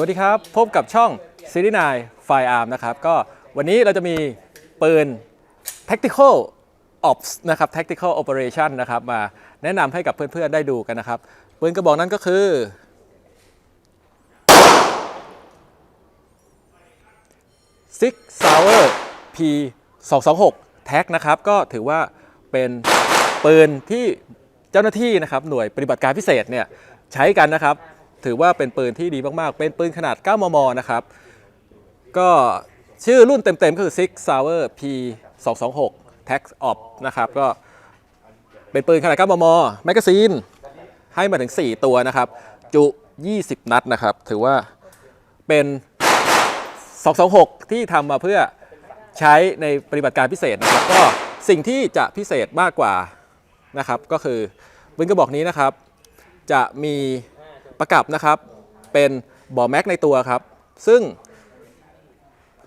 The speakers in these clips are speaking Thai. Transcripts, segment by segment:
วัสดีครับ พบกับช่องซีรีส์นายไฟอาร์มนะครับ ก็วันนี้เราจะมีปืน Tactical Ops นะครับ Tactical Operation นะครับ มาแนะนำให้กับเพื่อนๆได้ดูกันนะครับ ปืนกระบอกนั้นก็คือ Six Sauer P 2 2 6แท็กนะครับ ก็ถือว่าเป็นปืนที่เจ้าหน้าที่นะครับ หน่วยปฏิบัติการพิเศษเนี่ยใช้กันนะครับ ถือว่าเป็นปืนที่ดีมากๆ เป็นปืนขนาด 9 มม นะครับ ก็ชื่อรุ่นเต็มๆ ก็คือ Six Sauer P 2 2 6 Tax Op นะครับ ก็เป็นปืนขนาด 9 มม แมกกาซีน ให้มาถึง 4 ตัวนะครับ จุ 20 นัดนะครับ ถือว่าเป็น 226 ที่ทำมาเพื่อใช้ในปฏิบัติการพิเศษนะครับ ก็สิ่งที่จะพิเศษมากกว่านะครับ ก็คือปืนกระบอกนี้นะครับ จะมี ประกับนะครับ เป็นบ่อแม็กในตัวครับ ซึ่ง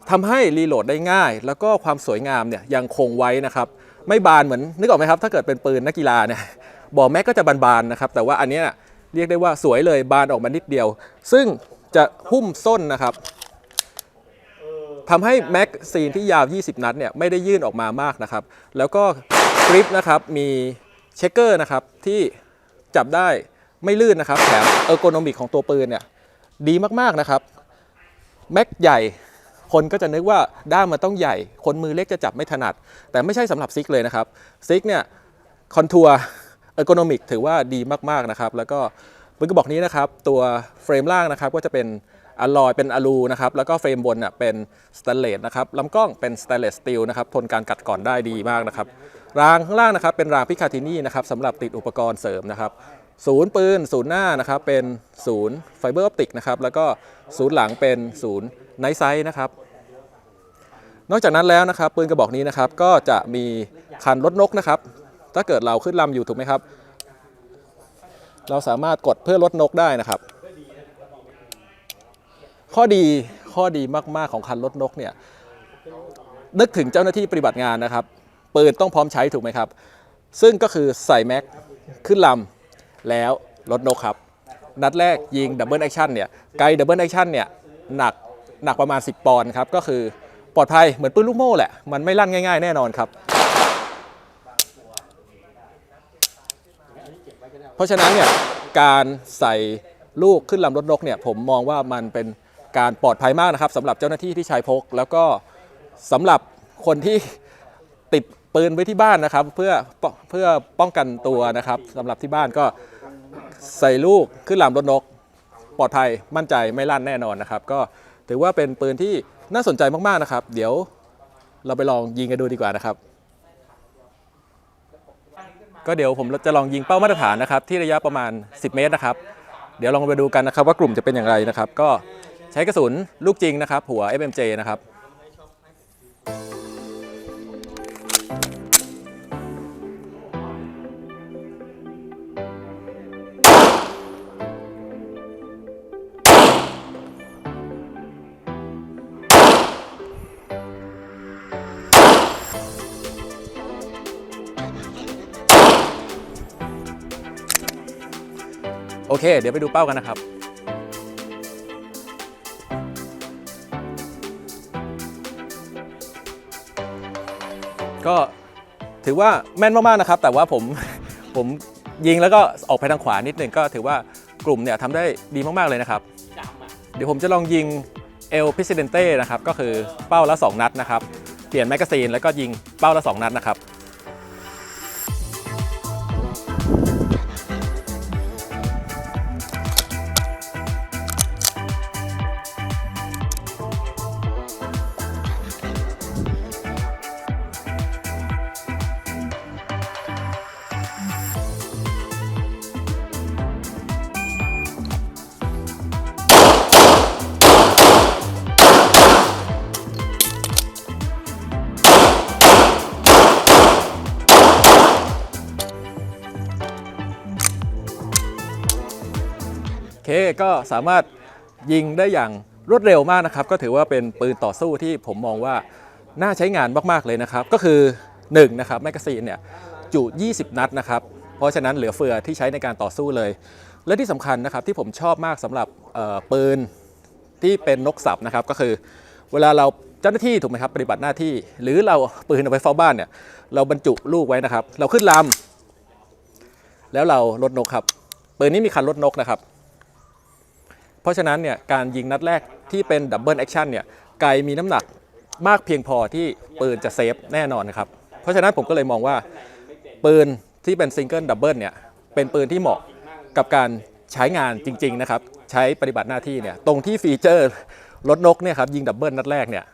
ทำให้รีโหลดได้ง่าย แล้วก็ความสวยงามเนี่ยยังคงไว้นะครับ ไม่บานเหมือนนึกออกไหมครับ ถ้าเกิดเป็นปืนนักกีฬาเนี่ยบ่อแม็กก็จะบานๆนะครับ แต่ว่าอันนี้เรียกได้ว่าสวยเลยบานออกมานิดเดียว ซึ่งจะหุ้มส้นนะครับทำให้แม็กซีนที่ยาว 20 นัดเนี่ยไม่ได้ยื่นออกมามากนะครับ แล้วก็กริปนะครับมีเช็คเกอร์นะครับที่จับได้ ไม่ลื่นนะครับแถมเออร์โกนอมิกของตัวปืนเนี่ยดีมากๆนะครับแม็กใหญ่คนก็จะนึกว่าด้ามมันต้องใหญ่ คนมือเล็กจะจับไม่ถนัด แต่ไม่ใช่สำหรับซิกเลยนะครับซิกเนี่ยคอนทัวร์เออร์โกนอมิกถือว่าดีมากๆนะครับ แล้วก็ปืนกระบอกนี้นะครับ ตัวเฟรมล่างนะครับก็จะเป็นอลลอยเป็นอะลูนะครับแล้วก็เฟรมบนเน่ะเป็นสแตนเลสนะครับลำกล้องเป็นสแตนเลสสตีลนะครับทนการกัดก่อนได้ดีมากนะครับรางข้างล่างนะครับเป็นรางพิคาทินี่นะครับสำหรับติดอุปกรณ์เสริมนะครับ ศูนย์ปืนศูนย์หน้านะครับเป็นศูนย์ไฟเบอร์ออปติกนะครับแล้วก็ศูนย์หลังเป็นศูนย์ไนท์ไซส์นะครับนอกจากนั้นแล้วนะครับปืนกระบอกนี้นะครับก็จะมีคันรถนกนะครับ ถ้าเกิดเราขึ้นลำอยู่ถูกไหมครับ เราสามารถกดเพื่อลดนกได้นะครับ ข้อดีข้อดีมาก ๆ ของคันรถนกเนี่ยนึกถึงเจ้าหน้าที่ปฏิบัติงานนะครับปืนต้องพร้อมใช้ถูกไหมครับ ซึ่งก็คือใส่แม็กขึ้นลำ แล้วลดนกครับ นัดแรกยิงดับเบิลแอคชั่นเนี่ยไกลดับเบิลแอคชั่นเนี่ยหนักหนักประมาณ 10 ปอนด์ครับ ก็คือปลอดภัยเหมือนปืนลูกโม่แหละ มันไม่ลั่นง่ายๆ แน่นอนครับ เพราะฉะนั้นเนี่ยการใส่ลูกขึ้นลำรถนกเนี่ยผมมองว่ามันเป็นการปลอดภัยมากนะครับสำหรับเจ้าหน้าที่ที่ใช้พก แล้วก็สำหรับคนที่ติดปืนไว้ที่บ้านนะครับ เพื่อเพื่อป้องกันตัวนะครับสำหรับที่บ้านก็ ใส่ลูกขึ้นลำรถนก ปลอดภัยมั่นใจไม่ลั่นแน่นอนนะครับ ก็ถือว่าเป็นปืนที่น่าสนใจมากๆนะครับ เดี๋ยวเราไปลองยิงกันดูดีกว่านะครับ ก็เดี๋ยวผมจะลองยิงเป้ามาตรฐานนะครับ ที่ระยะประมาณ 10 เมตรนะครับ เดี๋ยวลองไปดูกันนะครับ ว่ากลุ่มจะเป็นอย่างไรนะครับ ก็ใช้กระสุนลูกจริงนะครับ หัว FMJ นะครับ โอเค เดี๋ยวไปดูเป้ากันนะครับก็ถือว่าแม่นมากๆนะครับ แต่ว่าผมผมยิงแล้วก็ออกไปทางขวานิดหนึ่งก็ถือว่ากลุ่มเนี่ยทำได้ดีมากๆเลยนะครับ เดี๋ยวผมจะลองยิงเอลพิเซเดนเต้นะครับ ก็คือเป้าละ 2 นัดนะครับ เปลี่ยนแมกกาซีนแล้วก็ยิงเป้าละ 2 นัดนะครับ เคก็สามารถยิงได้อย่างรวดเร็วมากนะครับ ก็ถือว่าเป็นปืนต่อสู้ที่ผมมองว่าน่าใช้งานมากๆเลยนะครับ ก็คือ1นะครับแมกกาซีนเนี่ยจุ 20 นัดนะครับ เพราะฉะนั้นเหลือเฟือที่ใช้ในการต่อสู้เลย และที่สำคัญนะครับที่ผมชอบมากสำหรับปืนที่เป็นนกสับนะครับ ก็คือเวลาเราเจ้าหน้าที่ถูกไหมครับปฏิบัติหน้าที่ หรือเราปืนเอาไว้เฝ้าบ้านเนี่ยเราบรรจุลูกไว้นะครับ เราขึ้นลำแล้วเราลดนกครับปืนนี้มีคันลดนกนะครับ เพราะฉะนั้นเนี่ยการยิงนัดแรกที่เป็นดับเบิลแอคชั่นเนี่ยไกลมีน้ำหนักมากเพียงพอที่ปืนจะเซฟแน่นอนนะครับ เพราะฉะนั้นผมก็เลยมองว่าปืนที่เป็นซิงเกิลดับเบิลเนี่ยเป็นปืนที่เหมาะกับการใช้งานจริง ๆ นะครับ ใช้ปฏิบัติหน้าที่เนี่ยตรงที่ฟีเจอร์รถนกเนี่ยครับยิงดับเบิลนัดแรกเนี่ย